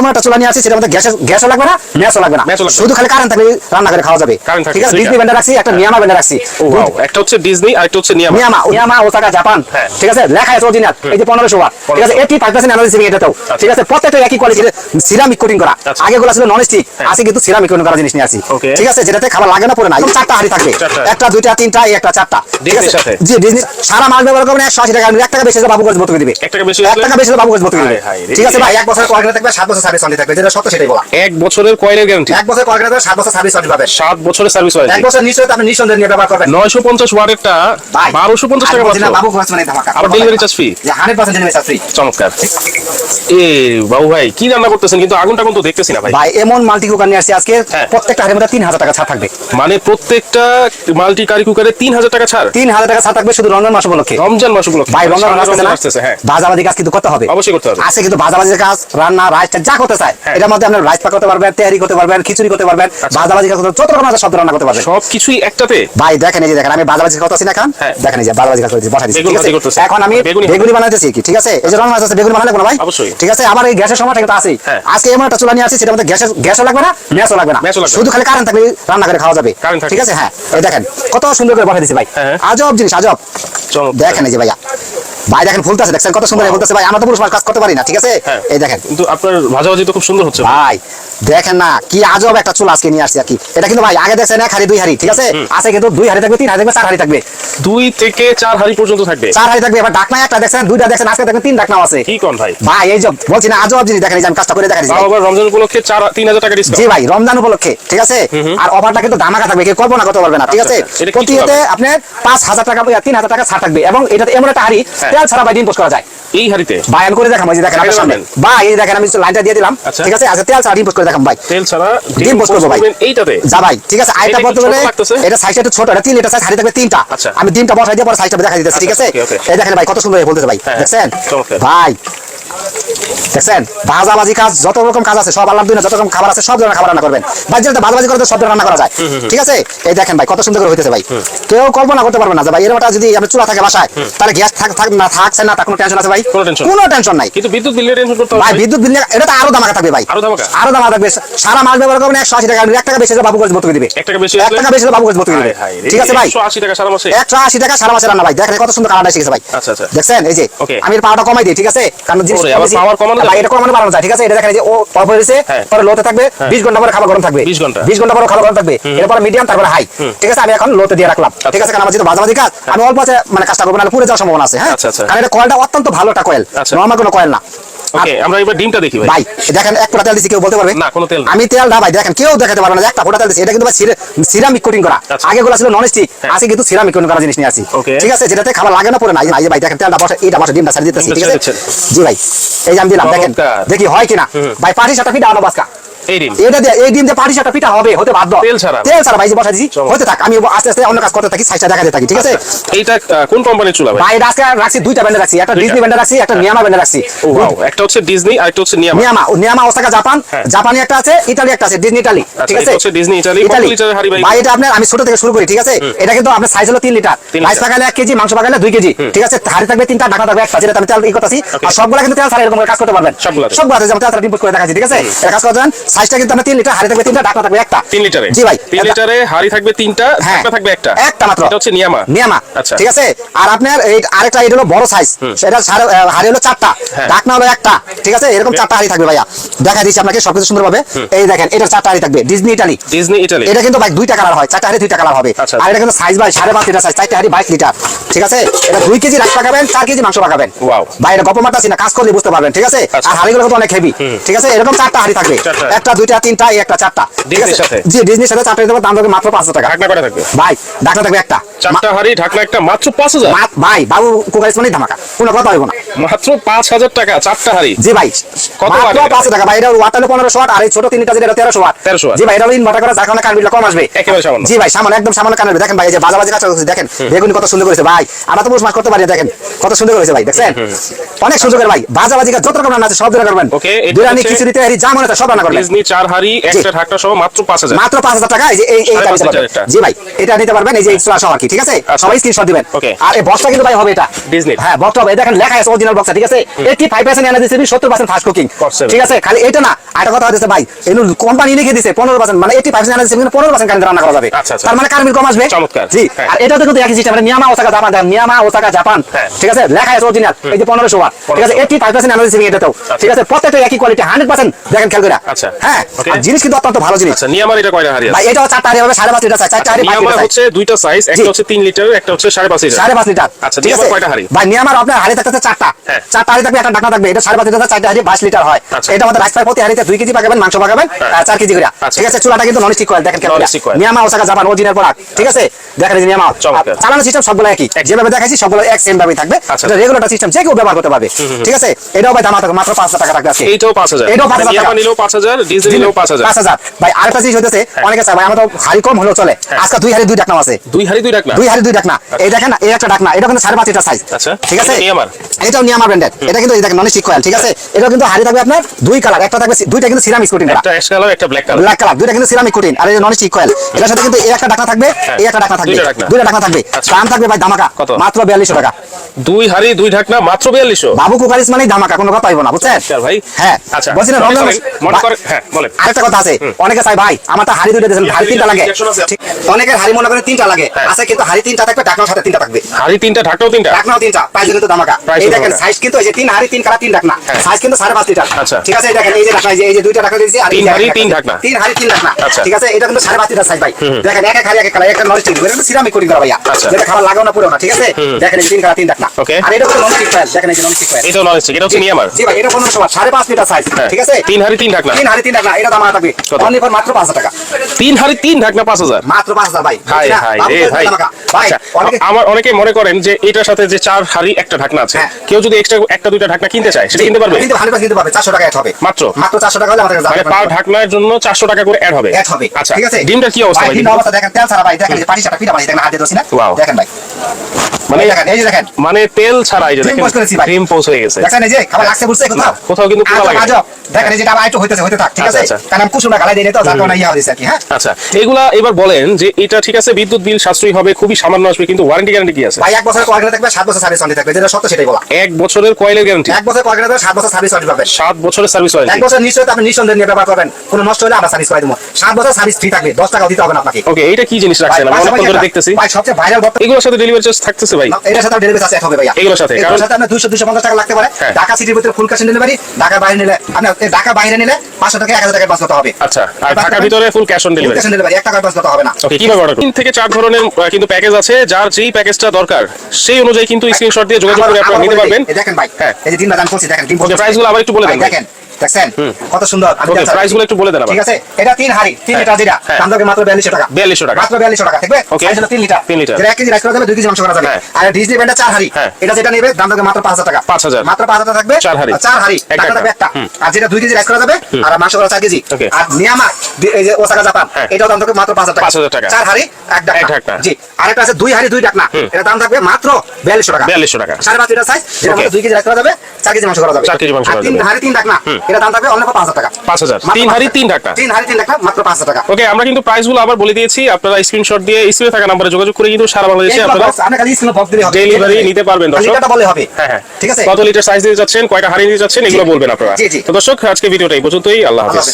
এমন একটা চুলা নিয়ে আসছি সেটা মধ্যে গ্যাসের গ্যাসও লাগবে না ম্যাচও লাগবে না। শুধু খালি কারেন্ট থাকলে রান্না করে খাওয়া যাবে। ঠিক আছে? ডিজনি আছে। ব্যান্ডার রাখছি একটা নিয়ামা ব্যান্ডার রাখছি। একটা হচ্ছে ডিজনি আর একটা হচ্ছে নিয়ামা নিয়ামা নিয়ামা ওসাকা জাপান। ঠিক আছে? লেখা আছে অরিজিনাল এই যে পনেরোশো ওয়াট ঠিক আছে? 1500 এইটি ফাইভ পার্সেন্ট এনার্জি এটাতেও। ঠিক আছে? প্রত্যেকটা একই কোয়ালিটি সিরামিক কোটিং করা। আচ্ছা। আগে গুলো ছিল নন স্টিক আছে কিন্তু সিরামিক কোটিং করা জিনিস নিয়ে আসি ঠিক আছে? যেটাতে খাবার লাগে না পড়ে না। চারটা হাড়ি থাকবে। একটা দুইটা তিনটা এই একটা চারটা। ঠিক আছে? জি ডিজনি সারা মাস ব্যবহার করবেন একশো আশি টাকা। এক টাকা বেশি বাবু গজ ভর্তি দিবে। এক টাকা বেশি এক হলে? টাকা বেশি বাবু গজ ভর্তি দিবে। ঠিক আছে ভাই? এক বছর কোয়ালিটি থাকবে সাত বছর সার্ভিস ওয়ারেন্টি থাকবে যেটা সত্য সেটাই বলা। এক বছরের কয়েনের গ্যারান্টি এক বছর কোয়ালিটি থাকবে সাত বছর সার্ভিস ওয়ারেন্টি পাবেন। সাত বছরের সার্ভিস এক বছর নিশ্চয়ই আপনি নিঃসন্দেহে নিয়ে ব্যবহার করবেন। নয়শো পঞ্চাশ ওয়াটেরটা ভাই, বারোশো পঞ্চাশ টাকা মাত্র। বাবু খরচ মানে ধামাকা। আবার delivery charge free? 100% delivery charge free। চমৎকার। এ বাবু ভাই কি রান্না করতেছেন? কিন্তু আগুন টাগুন তো দেখতেছি না ভাই। ভাই এমন মাল্টি কুকার নিয়ে আসছি আজকে হ্যাঁ। প্রত্যেকটা হাড়ির মধ্যে তিন হাজার টাকা ছাড় থাকবে। মানে প্রত্যেকটা মাল্টি কারি কুকারে তিন হাজার টাকা ছাড়। তিন হাজার টাকা ছাড় থাকবে শুধু রমজান মাস উপলক্ষে। রমজান মাস উপলক্ষে। ভাই রমজান সামনে মাস আসতেছে রমজান না? হ্যাঁ। কাজ কিন্তু করতে হবে। অবশ্যই করতে হবে। আছে কিন্তু ভাজাভাজির কাজ রান্না রাইস যা করতে চায়। হ্যাঁ। এটার মধ্যে আপনি রাইস পাক করতে পারবেন তেহারি করতে পারবেন খিচুড়ি করতে পারবেন ভাজাভাজি কাজ করতে যত রকম আছে সব রান্না করতে পারবেন। সব কিছুই একটাতে? ভাই দেখেন এই যে দেখেন আমি বাজাবাজি করতেছি না এখন। হ্যাঁ। দেখেন এই যে বাজাবাজি করতেছি বসাই দিচ্ছি ঠিক আছে? এখন আমি বেগুনি বানাইতেছি কি ঠিক আছে? এই যে রং আছে বেগুনি বানালে কোনো ভাই? অবশ্যই। ঠিক আছে? আমার এই গ্যাসের সময়টা কিন্তু আছেই। হ্যাঁ। আজকে এমন একটা চুলা নিয়ে আসছি সেটা মধ্যে গ্যাসের গ্যাসও লাগবে না ম্যাচও লাগবে না। শুধু খালি কারেন্ট থাকলে রান্না করে খাওয়া যাবে। ঠিক আছে? হ্যাঁ। এই দেখেন কত সুন্দর করে বসাই দিছি ভাই। আজব জিনিস আজব। দেখেন এই যে ভাইয়া। ভাই দেখেন ফুলতেছে দেখছেন? কত সুন্দর বলতেছে ভাই আমরা তো পুরুষ কাজ করতে পারি না ঠিক আছে? হ্যাঁ। এই দেখেন। কিন্তু আপনার ভাজাভাজি তো খুব সুন্দর হচ্ছে। ভাই দেখেন না কি আজব একটা চুল আজকে নিয়ে আসছি আর কি। এটা কিন্তু ভাই আগে দেখছেন এক হাড়ি দুই হাড়ি ঠিক আছে? আছে কিন্তু দুই হাড়ি থাকবে তিন হাড়ি থাকবে চার হাড়ি থাকবে। দুই থেকে চার হাড়ি পর্যন্ত থাকবে। চার হাড়ি থাকবে এবার ডাকনা একটা দেখছেন দুইটা দেখছেন আজকে দেখেন তিন ডাকনাও আছে। কি কোন ভাই? ভাই এই যে বলছি না আজব জিনিস দেখেন এই যে আমি কাজটা করে দেখা দিচ্ছি তাও আবার রমজান উপলক্ষে চার তিন হাজার টাকা জি ভাই রমজান উপলক্ষে ঠিক আছে? আর অফারটা কিন্তু দামাকা থাকবে কেউ কল্পনা করতে পারবে না ঠিক আছে? আচ্ছা, এটা কি প্রতি চুলা আপনার পাঁচ হাজার টাকা বা তিন হাজার টাকা ছাড় থাকবে এবং এটাতে এমন একটা হাড়ি হ্যাঁ। তেল ছাড়া ভাই দিন পোস্ট করা যায়। এই হাড়িতে? বায়ান করে দেখাম যে দেখেন আপনার সামনে। ভাই এই দেখেন আমি লাইনটা দিয়ে দিলাম আচ্ছা। ঠিক আছে? আচ্ছা তেল ছাড়া ডিম পোস্ট করে দেখাম ভাই। তেল ছাড়া ডিম পোস্ট করব ভাই। এইটাতে? যা ভাই ঠিক আছে? আইটা এটা বলতে গেলে এটা সাইজটা একটু ছোট এটা তিন লিটার সাইজ হাড়ি থাকবে তিনটা। আচ্ছা। আমি ডিমটা বসাই দিয়ে পরে সাইজটা দেখা দিতেছি ঠিক আছে? আচ্ছা, okay, okay. এই দেখেন ভাই কত সুন্দর বলতেছে ভাই হ্যাঁ, দেখছেন? ভাই দেখছেন? ভাজাবাজি কাজ যত রকম কাজ আছে সব আল্লাহ দুনিয়া যত রকম খাবার আছে সব ধরনের খাবার রান্না করবেন। যেটা ভাজাবাজি করে সব রান্না করা যায়। ঠিক আছে? এই দেখেন ভাই কত সুন্দর করে হইতেছে ভাই। কেউ কল্পনা করতে পারবে না যে ভাই এরকমটা যদি আপনার চুলা থাকে বাসায় তাহলে গ্যাস থাক থাক না থাকছে না তার কোনো টেনশন আছে ভাই? কোনো টেনশন নাই। কিন্তু বিদ্যুৎ বিলের টেনশন করতে হবে ভাই বিদ্যুৎ বিল এটা তো আরও দামাকা থাকবে ভাই। আরও ধামাকা? আরও দামাকা থাকবে। সারা মাস ব্যবহার করবেন একশো আশি টাকা এক টাকা বেশি বাবু গজ ভর্তি দিবে। এক টাকা বেশি এক হলে? টাকা বেশি বাবু গজ ভর্তি দিবে। ঠিক আছে ভাই? 180 টাকা সারা মাসে? একশো আশি টাকা সারা মাসে রান্না ভাই। দেখেন কত সুন্দর কালারটা শিখেছে ভাই। আচ্ছা, আচ্ছা। দেখছেন? এই যে. আমি পাওয়ারটা কমাই দিই ঠিক আছে? কারণ জিনিস power কমানো যায়? এটা কমানো বাড়ানো যায় ঠিক আছে এটা দেখেন যে ও অফ হয়েছে হ্যাঁ। পরে লোতে থাকবে বিশ ঘণ্টা পরে খাবার গরম থাকবে 20 ঘণ্টা। বিশ ঘণ্টা পরে খাবার গরম থাকবে এরপরে মিডিয়াম তারপরে হাই ঠিক আছে আমি এখন লোতে দিয়ে রাখলাম ঠিক আছে কারণ আমার যেহেতু মাঝামাঝি কাজ আমি অল্প আছে মানে কাজটা করব না পুরো যাওয়ার সম্ভাবনা আছে হ্যাঁ আচ্ছা, আচ্ছা। কারণ এটা কয়েলটা অত্যন্ত ভালো একটা কয়েল আচ্ছা। নর্মাল কোনো কয়েল না ওকে আমরা এবার ডিমটা দেখি ভাই। ভাই দেখেন এক ফোঁটা তেল দিছি কেউ বলতে পারবে? না, কোনো তেল না। আমি তেল না ভাই দেখেন কেউ দেখাতে পারবে না একটা ফোঁটা তেল দিছি। এটা কিন্তু ভাই সিরামিক কোটিং করা। আচ্ছা। আগে গুলো ছিল নন স্টিক হ্যাঁ। আজকে কিন্তু সিরামিক কোটিং করা জিনিস নিয়ে আসি ঠিক আছে যেটাতে খাবার লাগে না পরে না। এই ভাই দেখেন তেলটা বসে এইটা বসে ডিমটা ছাড়ি দিতেছি ঠিক আছে? জি ভাই এই যে আমি দিলাম দেখেন দেখি হয় কিনা। ভাই পাটি সাটা পিঠা আনো বাসকা। এই ডিম। এটা দিয়ে এই ডিম দিয়ে পাটি সাটা পিঠা হবে হতে বাধ্য। তেল ছাড়া? তেল ছাড়া ভাই বসা দিছি। হতে থাক আমি আস্তে আস্তে অন্য কাজ করতে থাকি সাইজটা দেখাতে থাকি ঠিক আছে? এইটা কোন কোম্পানির চুলা ভাই? ভাই এটা আজকে রাখছি দুইটা ব্যান্ডে রাখছি একটা ডিজনি ব্যান্ডে রাখছি একটা নিয়ামা ব্যান্ডে রাখছি। ও একটা হচ্ছে ডিজনি আর একটা হচ্ছে নিয়ামা নিয়ামা নিয়ামা ওসাকা জাপান। জাপানি একটা আছে ইতালি একটা আছে ডিজনি ইতালি ঠিক আছে? হচ্ছে ডিজনি ইতালি। কত লিটারের হাঁড়ি ভাই? ভাই এটা আপনার আমি ছোট থেকে শুরু করি ঠিক আছে? এটা কিন্তু আপনার সাইজ হলো তিন লিটার। রাইস পাকালে এক কেজি মাংস পাকালে দুই কেজি ঠিক আছে? হাড়ি থাকবে তিনটা ঢাকা থাকবে একটা যেটা আমি তেল ই করতেছি। আর সবগুলা কিন্তু তেল ছাড়া এরকম কাজ করতে পারবেন। সবগুলাতে? সবগুলাতে যেমন তেল ছাড়া করে দেখাচ্ছি ঠিক আছে? এটা কাজ করতে সাইজটা কিন্তু আপনার তিন লিটার হাড়ি থাকবে তিনটা ঢাকা থাকবে একটা। তিন লিটারে। জি ভাই তিন লিটারে হাড়ি থাকবে তিনটা হ্যাঁ। ঢাকনা থাকবে একটা। একটা মাত্র। এটা হচ্ছে নিয়ামা। নিয়ামা। আচ্ছা। ঠিক আছে? আর আপনার এই আরেকটা এটা হলো বড় সাইজ সেটা হাড়ি হলো চারটা হ্যাঁ। ঢাকনা হলো একটা। ঠিক আছে? এরকম চারটা হাড়ি থাকবে ভাইয়া। দেখা দিচ্ছি আপনাকে সবকিছু সুন্দরভাবে। এই দেখেন এটা চারটা হাড়ি থাকবে। ডিজনি ইটালি ডিজনি ইতালি এটা কিন্তু ভাই দুইটা কালার হয় চারটা হাড়ি দুইটা কালার হবে। আচ্ছা। আর এটা কিন্তু সাইজ ভাই সাড়ে পাঁচ লিটার সাইজ চারটা হাড়ি বাইশ লিটার। ঠিক আছে? এটা দুই কেজি রাইস পাকাবেন চার কেজি মাংস পাকাবেন. ভাই এটা গপ মারতাছি না কাজ করলে বুঝতে পারবেন ঠিক আছে। আর হাড়িগুলো কিন্তু অনেক হেভি ঠিক আছে? এরকম চারটা হাড়ি থাকবে। একটা দুইটা তিনটা এই একটা চারটা। ঠিক আছে? জি ডিজনির সাথে চারটা দেবো দাম থাকবে মাত্র পাঁচশো টাকা। ঢাকনা কটা থাকবে? ভাই ডাক্তার থাকবে একটা। চারটা হাড়ি ঢাকনা একটা মাত্র পাঁচ হাজার? ভাই বাবু কুকারিস মানে ধামাকা। কোনো কথা হইব না। মাত্র পাঁচ হাজার টাকা চারটা হাড়ি। জি ভাই। কত watt টাকা। ভাই এটা ওয়াট হলো পনেরোশো আর এই ছোট তিনটা যেটা তেরোশো ওয়াট 1300 watt। জি ভাই এটা ইনভার্টার করা যার কারণে কারেন্ট কম আসবে। একেবারে সামান্য। জি ভাই সামান্য একদম সামান্য কারেন্ট দেখেন ভাই এই যে বাজাবাজি কাজ দেখেন। বেগুনি কত সুন্দর করেছে। ভাই আমরা তো পুরুষ মাছ করতে পারি দেখেন। কত সুন্দর হয়েছে ভাই দেখছেন? অনেক করে ভাই। বাজাবাজি কাজ যত রকম রান্না আছে সব ধরে করবেন এটা বিরিয়ানি খিচুড়ি তেহারি যা মনে সব রান্না করবেন। ডিজনি চার হাড়ি একটা ঢাকনা সহ মাত্র পাঁচ হাজার। মাত্র পাঁচ হাজার টাকা এই যে এই পারবেন। এটা। জি ভাই এটা নিতে পারবেন এই যে এক্সট্রা সহ আর কি ঠিক আছে? আচ্ছা। সবাই স্ক্রিনশট দিবেন. আর এই বক্সটা কিন্তু ভাই হবে এটা। Disney-র। হ্যাঁ বক্সটা হবে। এই দেখেন লেখা আছে অরিজিনাল বক্সটা ঠিক আছে? 85% এনার্জি সেভিং 70% ফাস্ট কুকিং ঠিক আছে? খালি এটা না আরেকটা কথা হচ্ছে ভাই এনু কোম্পানি লিখে দিছে 15% মানে 85% এনার্জি সেভিং 15% কারেন্ট রান্না করা যাবে। আচ্ছা, আচ্ছা। তার মানে কারেন্ট কম আসবে। চমৎকার। জি হ্যাঁ। আর এটাও কিন্তু একই সিস্টেম মানে Miyama Osaka Japan Miyama Osaka Japan হ্যাঁ। ঠিক আছে? লেখা আছে অরিজিনাল এই যে 1500 ওয়াট ঠিক আছে 85% এনার্জি সেভিং এটাতেও ঠিক আছে প্রত্যেকটা একই কোয়ালিটি 100% দেখেন খেয়াল করে। আচ্ছা। হ্যাঁ জিনিস কিন্তু অত্যন্ত ভালো জিনিস। আচ্ছা নিয়ামার এটা কয়টা হাড়ি ভাই আছে চারটা হাড়ি হবে সাড়ে পাঁচ লিটার চাই চারটা হাড়ি নিয়ামার হচ্ছে দুইটা সাইজ একটা হচ্ছে তিন লিটার একটা হচ্ছে সাড়ে পাঁচ লিটার। সাড়ে পাঁচ লিটার। আচ্ছা, ঠিক আছে? কয়টা হাঁড়ি? ভাই নিয়ামার আপনার হাড়ি থাকতে চারটা। চারটা হাড়ি থাকবে একটা ঢাকনা থাকবে এটা সাড়ে পাঁচ লিটার চারটা হাড়ি বাইশ লিটার হয়। আচ্ছা। এটা আমাদের রাইস প্রতি হাড়িতে কেজি পাকাবেন মাংস পাকাবেন কেজি করে। আচ্ছা। ঠিক আছে চুলাটা কিন্তু নন স্টিক কয়েল দেখেন কেমন Non-stick coil। Miyama Osaka Japan original product ঠিক আছে? দেখেন নিয়ামা। চালানো সিস্টেম সবগুলো একই। যেভাবে দেখাইছি সবগুলো এক সেম ভাবে থাকবে। আচ্ছা। এটা রেগুলার সিস্টেম যে কেউ ব্যবহার করতে পারবে ঠিক আছে? এটাও ভাই দাম মাত্র পাঁচ হাজার টাকা রাখবে আজকে। এইটাও পাঁচ হাজার। এটাও 5,000 নিয়ামা টাকা। নিলেও পাঁচ হাজার ডিজনি নিলেও পাঁচ হাজার। পাঁচ হাজার। ভাই আরেকটা জিনিস হতেছে অনেকে চায় ভাই আমার তো হাড়ি কম হলেও চলে। হ্যাঁ। আজকে দুই হাড়ি দুই ডাকনাম আছে। দুই হাড়ি দুই ডাকনা? দুই হাড়ি দুই ডাকনা। এই দেখেন না এই একটা ডাকনা। এটা কিন্তু সাড়ে পাঁচ লিটার সাইজ আচ্ছা। ঠিক আছে? এটাও নিয়ামা ব্র্যান্ডের এটা কিন্তু এই দেখেন নন স্টিক কয়েল ঠিক আছে? এটা কিন্তু হাড়ি থাকবে আপনার দুই কালার একটা থাকবে দুইটা কিন্তু সিরামিক কোটিং একটা অ্যাশ কালার একটা ব্ল্যাক কালার ব্ল্যাক কালার দুইটা কিন্তু সিরামিক কোটিং আর এই নন স্টিক কয়েল এটার সাথে কিন্তু এই একটা ডাকনা থাকবে এই একটা ডাকনা থাকবে। দুইটা ডাকনা। থাকবে। আচ্ছা। দাম থাকবে ভাই দামাকা কত? মাত্র বিয়াল্লিশশো টাকা। দুই হাড়ি দুই ঢাকনা মাত্র বিয়াল্লিশশো। বাবু কুকারিস মানে দামাকা কোনো কথা পাইবো না বুঝছেন? ভাই। হ্যাঁ আচ্ছা বলছি না মনে রমজান মনে মাস- হ্যাঁ বলেন। আরেকটা কথা আছে। অনেকে চাই ভাই আমার তো হাড়ি দুইটা দিয়েছেন হাড়ি তিনটা লাগে। অনেকের হাড়ি মনে করেন তিনটা লাগে। হ্যাঁ। আছে কিন্তু হাড়ি তিনটা থাকবে ডাকনার সাথে তিনটা থাকবে। হাড়ি তিনটা ঢাকনাও তিনটা? ডাকনাও তিনটা প্রাইস কিন্তু দামাকা Price এই দেখেন সাইজ কিন্তু এই যে তিন হাড়ি তিন কালা তিন হ্যাঁ। সাইজ কিন্তু সাড়ে পাঁচ লিটার। আচ্ছা। ঠিক আছে এই দেখেন এই যে ডাকনা এই যে- দুইটা ডাকনা দিয়েছি আর তিন হাঁড়ি, তিন ঢাকনা। তিন হাড়ি তিন ডাকনা আচ্ছা। ঠিক আছে এটা কিন্তু সাড়ে পাঁচ লিটার সাইজ ভাই। দেখেন এক এক হাড়ি এক এক কালার একটা নন স্টিক এটা সিরামিক কোটিং করা ভাইয়া। আচ্ছা। যেটা খাবার লাগাও না পুরো না ঠিক আছে? দেখেন এই তিন কালা তিন Okay. আর এটা হচ্ছে নন স্টিক দেখেন এই নন এটাও নন স্টিক এটা হচ্ছে নিয়ামার জি ভাই এটা পনেরোশো ওয়াট সাড়ে পাঁচ লিটার সাইজ হ্যাঁ। ঠিক আছে? তিন হাড়ি তিন ঢাকনা। তিন হাড়ি তিন ডাকনা এটা দাম থাকবে। অনলি ফর মাত্র পাঁচ হাজার টাকা। তিন হাড়ি তিন ঢাকনা পাঁচ হাজার। মাত্র পাঁচ হাজার ভাই। রে ভাই। ভাই আচ্ছা, আমার অনেকে মনে করেন যে এটার সাথে যে চার হাড়ি একটা ঢাকনা আছে হ্যাঁ। কেউ যদি এক্সট্রা একটা দুইটা ঢাকনা কিনতে চায় সেটা কিনতে পারবে? কিন্তু হান্ড্রেড কিনতে পারবে চারশো টাকা অ্যাড হবে। মাত্র? মাত্র চারশো টাকা হলে আমাদের মানে পার ঢাকনার জন্য চারশো টাকা করে অ্যাড হবে। অ্যাড হবে। আচ্ছা ঠিক আছে? ডিমটার কি অবস্থা ভাই ভাই ডিমটার অবস্থা দেখেন তেল ছাড়া ভাই দেখেন এই যে পাটি বানিয়ে দেখেন হাতে দোষী না? দেখেন ভাই। মানে এই দেখেন যে মানে তেল ছাড়া এই যে দেখেন পোস্ট হয়ে গেছে। দেখেন এই যে খাবার লাগছে বুঝছে কোথাও? কোথাও কিন্তু পোড়া লাগে আজব। দেখেন এই যেটা আবার একটু হইতেছে হইতে থাক ঠিক আচ্ছা, আছে? আচ্ছা। কারণ আমি কুসুমটা গালাই তো ইয়া আর কি হ্যাঁ? আচ্ছা এগুলা এবার বলেন যে এটা ঠিক আছে বিদ্যুৎ বিল সাশ্রয়ী হবে খুবই সামান্য আসবে কিন্তু ওয়ারেন্টি গ্যারান্টি কি আছে? ভাই এক বছর কোয়ালিটি থাকবে সাত বছর সার্ভিস ওয়ারেন্টি থাকবে যেটা সত্য সেটাই বলা। এক বছরের কয়েলের গ্যারান্টি এক বছর কোয়ালিটি থাকবে সাত বছর সার্ভিস ওয়ারেন্টি পাবেন। সাত বছরের সার্ভিস এক বছর নিশ্চয়ই আপনি নিঃসন্দেহে নিয়ে ব্যবহার করবেন কোনো নষ্ট হলে আমরা সার্ভিস করে দেবো। সাত বছর সার্ভিস ফ্রি থাকবে দশ টাকাও দিতে হবে না আপনাকে। ওকে এটা কি জিনিস রাখছেন? আমি অনেকক্ষণ ধরে দেখতেছি। ভাই সবচেয়ে ভাইরাল এগুলোর সাথে ডেলিভারি চার্জ থাকতেছে ভাই। এটার সাথে ডেলিভারি চার্জ হবে ভাইয়া। এগুলোর সাথে, কারণ- সাথে আপনার দুশো দুশো পঞ্চাশ টাকা লাগতে পারে। হ্যাঁ। ঢাকা সিটির ভিতরে ফুল ক্যাশ ডেলিভারি ঢাকা বাইরে নিলে আপনার ঢাকা বাইরে নিলে পাঁচশো টাকা এক হাজার টাকা বাস করতে হবে। আচ্ছা আর ঢাকার ভিতরে full cash on delivery cash delivery এক টাকা বাস করতে হবে না। ওকে কীভাবে অর্ডার তিন থেকে চার ধরনের কিন্তু প্যাকেজ আছে যার যেই প্যাকেজটা দরকার সেই অনুযায়ী কিন্তু স্ক্রিনশট দিয়ে যোগাযোগ করে আপনারা নিতে পারবেন। দেখেন ভাই হ্যাঁ। এই যে দিন দাম করছি দেখেন ডিম প্রাইসগুলো আবার একটু বলে দেন। দেখেন দেখছেন কত সুন্দর ওকে জানতাম। প্রাইসগুলো একটু বলে দেন ঠিক আছে এটা তিন হাড়ি তিন হ্যাঁ, লিটার যেটা হ্যাঁ। দাম থাকবে মাত্র বিয়াল্লিশশো টাকা 4200 টাকা। মাত্র বিয়াল্লিশশো টাকা থাকবে. সাইজ হলো তিন লিটার তিন লিটার। যেটা কেজি রাইস করা যাবে দুই কেজি মাংস করা যাবে। আর ডিজনি ব্র্যান্ডের চার হাড়ি। এটা যেটা নেবে দাম থাকবে মাত্র পাঁচ হাজার টাকা 5,000 মাত্র পাঁচ হাজার থাকবে চার হাঁড়ি। চার হাড়ি টাকা থাকবে একটা। আর যেটা দুই কেজি রাইস করা যাবে আর মাংস করা চার কেজি আর নিয়ামা এই যে ওসাকা জাপান হ্যাঁ। এটাও দাম থাকবে মাত্র পাঁচ হাজার টাকা 5,000 টাকা। চার হাড়ি এক ঢাকনা। জি আরেকটা আছে দুই হাড়ি দুই ডাকনা এটা দাম থাকবে মাত্র বিয়াল্লিশশো টাকা 4200 টাকা। সাড়ে পাঁচ লিটার সাইজ যেটা Okay. দুই কেজি রাইস করা যাবে চার কেজি মাংস করা যাবে চার কেজি মাংস করা তিন যাবে। হাড়ি তিন ডাকনা এটা দাম থাকবে অন্য পাঁচ হাজার টাকা। 5000 মাত্র তিন হাড়ি তিন তিন হাড়ি তিন মাত্র পাঁচ হাজার টাকা। ওকে আমরা কিন্তু প্রাইসগুলো আবার বলে দিয়েছি। আপনারা স্ক্রিনশট দিয়ে স্ক্রিনে থাকা নাম্বারে যোগাযোগ করে কিন্তু সারা বাংলাদেশে আপনারা। ডেলিভারি নিতে পারবেন দর্শক। এটা বলে হবে। হ্যাঁ হ্যাঁ। ঠিক আছে? কত লিটার সাইজ দিতে যাচ্ছেন কয়টা হাড়ি দিতে যাচ্ছেন এগুলো বলবেন আপনারা। জি, জি। তো দর্শক আজকে ভিডিওটা এই পর্যন্তই। আল্লাহ হাফেজ।